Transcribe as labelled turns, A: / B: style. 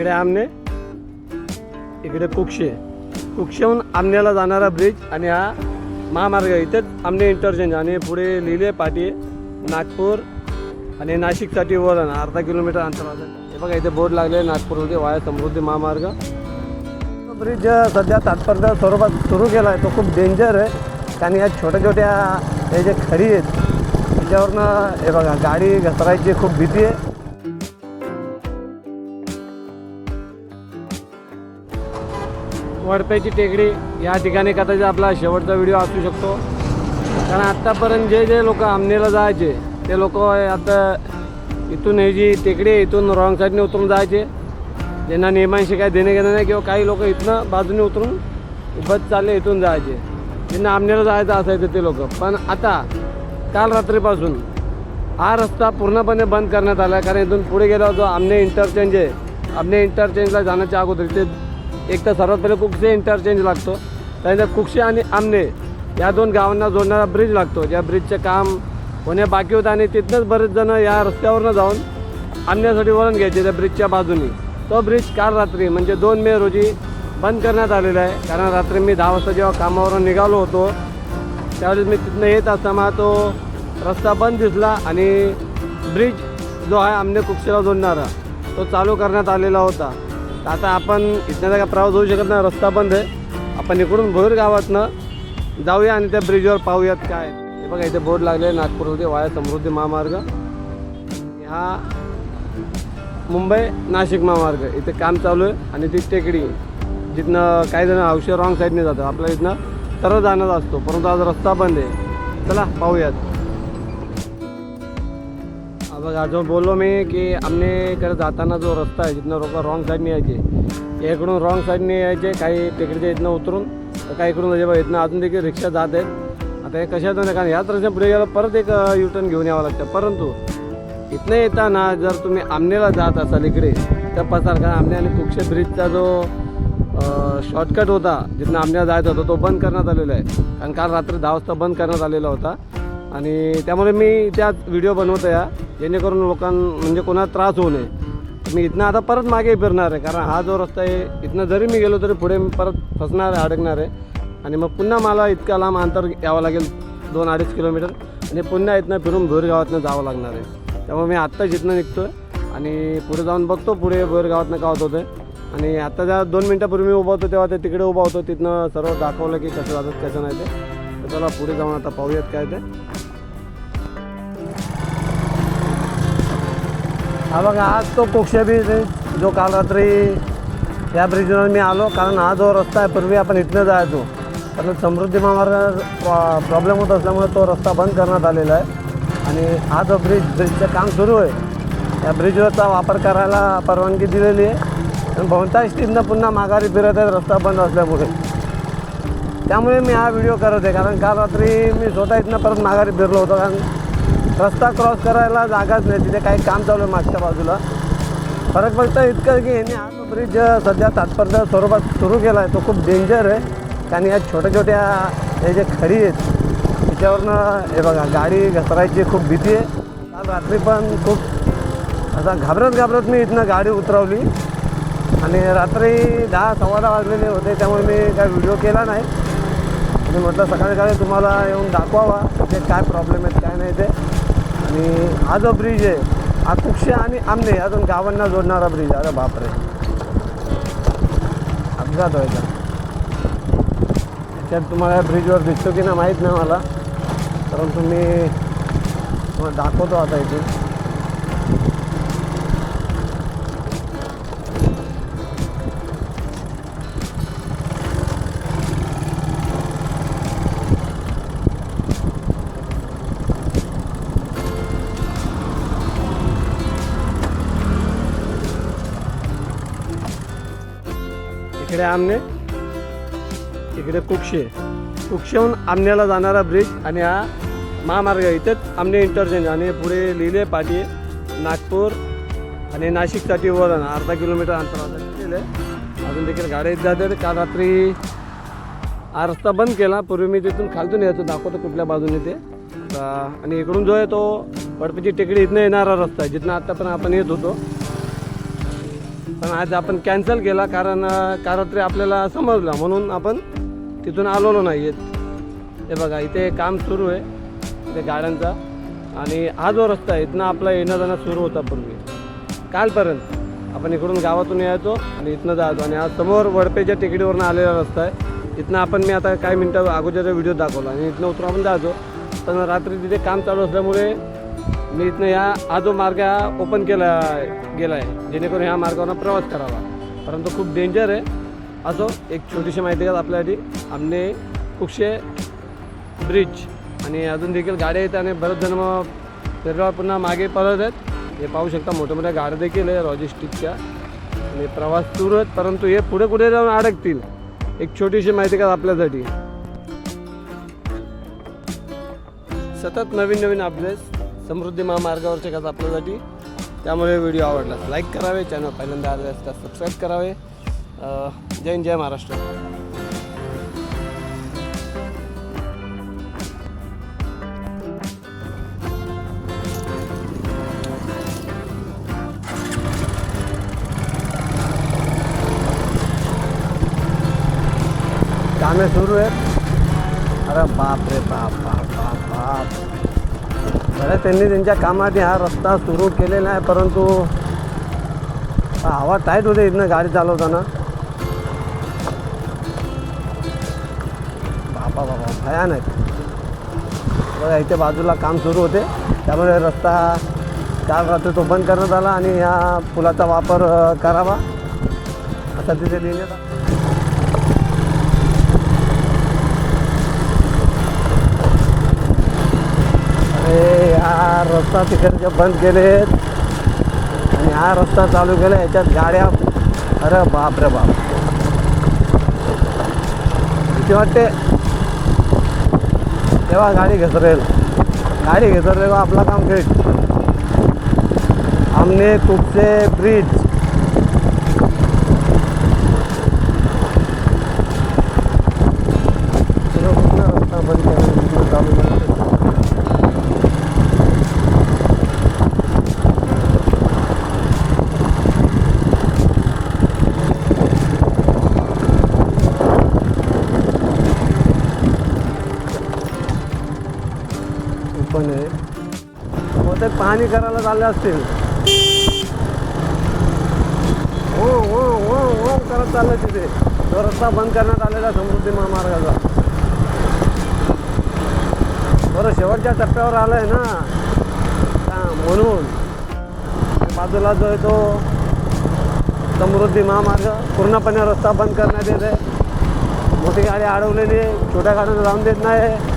A: इकडे आमने इकडे कुक्षे कुक्षेहून आमनेला जाणारा ब्रिज आणि हा महामार्ग इथेच आमने इंटरचेंज आणि पुढे लिहिले पाटी नागपूर आणि नाशिकसाठी वरण अर्धा किलोमीटर अंतरावर. हे बघा इथे बोर्ड लागले नागपूरमध्ये वाया समृद्धी महामार्ग. ब्रिज सध्या तात्पर्य स्वरूपात सुरू केला आहे तो खूप डेंजर आहे. कारण या छोट्या छोट्या हे जे खडी आहेत त्याच्यावरनं हे बघा गाडी घसरायची खूप भीती आहे. वडप्याची टेकडी या ठिकाणी कदाचित आपला शेवटचा व्हिडिओ असू शकतो. कारण आत्तापर्यंत जे जे लोक आमनेला जायचे ते लोक आता इथून हे जी टेकडी आहे इथून रॉंग साईडने उतरून जायचे. ज्यांना नियमांशी काही देणे घेणं नाही किंवा काही लोक इथनं बाजूने उतरून बस चालले इथून जायचे. त्यांना आमनेला जायचं असायचं ते लोक. पण आता काल रात्रीपासून हा रस्ता पूर्णपणे बंद करण्यात आला. आहे कारण इथून पुढे गेला जो आमने इंटरचेंज आहे आमने इंटरचेंजला जाण्याच्या अगोदर इथे एक तर सर्वात पहिले कुक्षे इंटरचेंज लागतो. त्यानंतर कुक्षे आणि आमने या दोन गावांना जोडणारा ब्रिज लागतो. ज्या ब्रिजचं काम होणे बाकी होतं आणि तिथनंच बरेच जण या रस्त्यावरनं जाऊन आणण्यासाठी वळण घ्यायचे त्या ब्रिजच्या बाजूने. तो ब्रिज काल रात्री म्हणजे दोन मे रोजी बंद करण्यात आलेला आहे. कारण रात्री मी दहा वाजता जेव्हा कामावरून निघालो होतो त्यावेळेस मी तिथनं येत असताना तो रस्ता बंद दिसला आणि ब्रिज जो आहे आमने कुक्षेला जोडणारा तो चालू करण्यात आलेला होता. तर आता आपण इथनं काय प्रवास होऊ शकत नाही रस्ता बंद आहे. आपण इकडून भोर गावातनं जाऊया आणि त्या ब्रिजवर पाहूयात काय हे बघा इथे बोर्ड लागले नागपूरमध्ये वाया समृद्धी महामार्ग. हा मुंबई नाशिक महामार्ग. इथे काम चालू आहे आणि ती टेकडी जिथनं काही जण औषध रॉंग साईडने जातात. आपल्या इथनं तर जाणं असतो परंतु आज रस्ता बंद आहे. चला पाहूयात. बघा जो बोललो मी की आमनेकडे जाताना जो रस्ता आहे जिथनं लोक रॉंग साईडने यायचे इकडून रॉंग साईडने यायचे काही टेकडीच्या इथनं उतरून तर काही इकडून म्हणजे बघा इथनं अजून देखील रिक्षा जात आहेत आता हे कशातून आहे? कारण याच रस्त्या पुढे गेलं परत एक युटर्न घेऊन यावं लागतं? परंतु इथनं येताना जर तुम्ही आमनेला जात असाल इकडे तर पसार कारण आमने आणि कुक्षे ब्रिजचा जो शॉर्टकट होता जिथनं आमनेला जायचा होता तो बंद करण्यात आलेला आहे कारण काल रात्री दहा वाजता बंद करण्यात आलेला होता। आणि त्यामुळे मी त्यात व्हिडिओ बनवतो या जेणेकरून लोकां म्हणजे कोणाला त्रास होऊ नये. मी इथनं आता परत मागे फिरणार आहे कारण हा जो रस्ता आहे इथनं जरी मी गेलो तरी पुढे मी परत फसणार आहे अडकणार आहे. आणि मग पुन्हा मला इतका लांब अंतर यावं लागेल दोन अडीच किलोमीटर. आणि पुन्हा इथनं फिरून भोर गावातनं जावं लागणार आहे. त्यामुळे मी आत्ता जिथनं निघतो आहे आणि पुढे जाऊन बघतो पुढे भोर गावातनं का होत होतं आणि आता ज्या दोन मिनटापूर्वी मी उभा होतो तेव्हा ते तिकडे उभा होतो. तिथनं सर्व दाखवलं की कसं जातात कसं नाही ते. तर चला पुढे जाऊन आता पाहूयात काय ते. हा बघा आज तो कोक्षा ब्रिज आहे जो काल रात्री या ब्रिजवर मी आलो कारण हा जो रस्ता आहे पूर्वी आपण इथनं जायचो. कारण समृद्धी महामार्ग प्रॉब्लेम होत असल्यामुळे तो रस्ता बंद करण्यात आलेला आहे. आणि हा जो ब्रिज ब्रिजचं काम सुरू आहे या ब्रिजवरचा वापर करायला परवानगी दिलेली आहे. आणि बहुतांश टीमनं पुन्हा माघारी फिरत आहेत रस्ता बंद असल्यामुळे. त्यामुळे मी हा व्हिडिओ करत आहे कारण काल रात्री मी स्वतः इथनं परत माघारी फिरलो होतो कारण रस्ता क्रॉस करायला जागाच नाही तिथे काही काम चालू आहे मागच्या बाजूला. फरक फक्त इतकं की यांनी हा ब्रिज सध्या तात्पर्य स्वरूपात सुरू केला आहे तो खूप डेंजर आहे. कारण या छोट्या छोट्या हे जे खडी आहेत त्याच्यावरनं हे बघा गाडी घसरायची खूप भीती आहे. काल रात्री पण खूप असा घाबरत घाबरत मी इथनं गाडी उतरवली. आणि रात्री दहा सव्वा दहा वाजलेले होते त्यामुळे मी काय व्हिडिओ केला नाही. म्हटलं सकाळी सकाळी तुम्हाला येऊन दाखवावा ते काय प्रॉब्लेम आहेत काय नाही ते. आणि हा जो ब्रिज आहे हा कुक्षे आणि आमने या दोन गावांना जोडणारा ब्रिज अरे बापरे. अपघात व्हायचा त्याच्यात तुम्हाला या ब्रिजवर दिसतो की ना माहीत नाही मला. परंतु मी तुम्हाला दाखवतो आता इथे. इकडे आमने इकडे कुक्षे कुक्षेहून आमनेला जाणारा ब्रिज आणि हा महामार्ग इथेच आमने इंटरचेंज आणि पुढे लिहिले पाटी नागपूर आणि नाशिकसाठी वरण अर्धा किलोमीटर अंतरावर केलं अजून देखील गाड्या जातात. जाते काल रात्री हा रस्ता बंद केला. पूर्वी मी तिथून खालतून यायचो. दाखवतो कुठल्या बाजूने ते. आणि इकडून जो आहे तो वडपची टेकडी इथनं येणारा रस्ता आहे. जिथनं पण आपण येत होतो. पण आज आपण कॅन्सल केला कारण अं, कारात्री आपल्याला समजलं. म्हणून आपण तिथून आलेलो नाही आहेत हे बघा इथे काम सुरू आहे. इथे गाड्यांचा. आणि हा जो रस्ता आहे इथनं आपला येणं जाणं सुरू होता पूर्वी. कालपर्यंत आपण इकडून गावातून यायचो आणि इथनं जायचो. आणि आज समोर वडपेच्या टेकडीवरनं आलेला रस्ता आहे. इथनं आपण मी आता काही मिनटं अगोदरचा व्हिडिओ दाखवला आणि इथनं उतरून आपण जायचो. पण रात्री तिथे काम चालू असल्यामुळे मी इथनं या हा जो मार्ग हा ओपन केला गेला आहे जेणेकरून ह्या मार्गावर प्रवास करावा. परंतु खूप डेंजर आहे. असो एक छोटीशी माहिती का आपल्यासाठी. आमने खूपसे ब्रिज आणि अजून देखील गाड्या आहेत आणि बरेच जण मग पुन्हा मागे परत आहेत. हे पाहू शकता मोठ्या मोठ्या गाड्या देखील आहे लॉजिस्टिकच्या आणि प्रवास सुरू आहेत परंतु हे पुढे कुठे जाऊन अडकतील. एक छोटीशी माहिती का आपल्यासाठी. सतत नवीन नवीन अपडेट्स समृद्धी महामार्गावरचे कसं आपल्यासाठी. त्यामुळे व्हिडिओ आवडला लाईक करावे चॅनल पहिल्यांदा आले असतात सबस्क्राईब करावे. जय हिंद जय महाराष्ट्र. कामे सुरू आहेत अरे बाप रे बाप बाप बाप बाप. त्यांनी त्यांच्या कामात हा रस्ता सुरू केलेला आहे परंतु हवा टाईट होते इथनं गाडी चालवताना. बापा बाबा भयानक. बघा इथे बाजूला काम सुरू होते. त्यामुळे रस्ता काल रात्री तो बंद करण्यात आला आणि ह्या पुलाचा वापर करावा. असा तिथे लिहिण्यात आलं. अरे यार रस्ता तिकडचे बंद केलेत. आणि हा रस्ता चालू केला याच्यात गाड्या अरे बाप रे बाप. किती वाटते. तेव्हा गाडी घसरेल. गाडी घसरले आपला काम फिट आमने तुपसे ब्रिज रस्ता बंद केला चालू केला पण आहे. बहुतेक पाहणी करायला चालले असतील. हो हो हो हो करत चाललं तिथे. तो रस्ता बंद करण्यात आलेला समृद्धी महामार्गाचा. बरं शेवटच्या टप्प्यावर आलं आहे ना म्हणून. बाजूला जो आहे तो समृद्धी महामार्ग पूर्णपणे रस्ता बंद करण्यात येत आहे. मोठी गाडी अडवलेली आहे छोट्या गाड्यांना जाऊन देत नाही.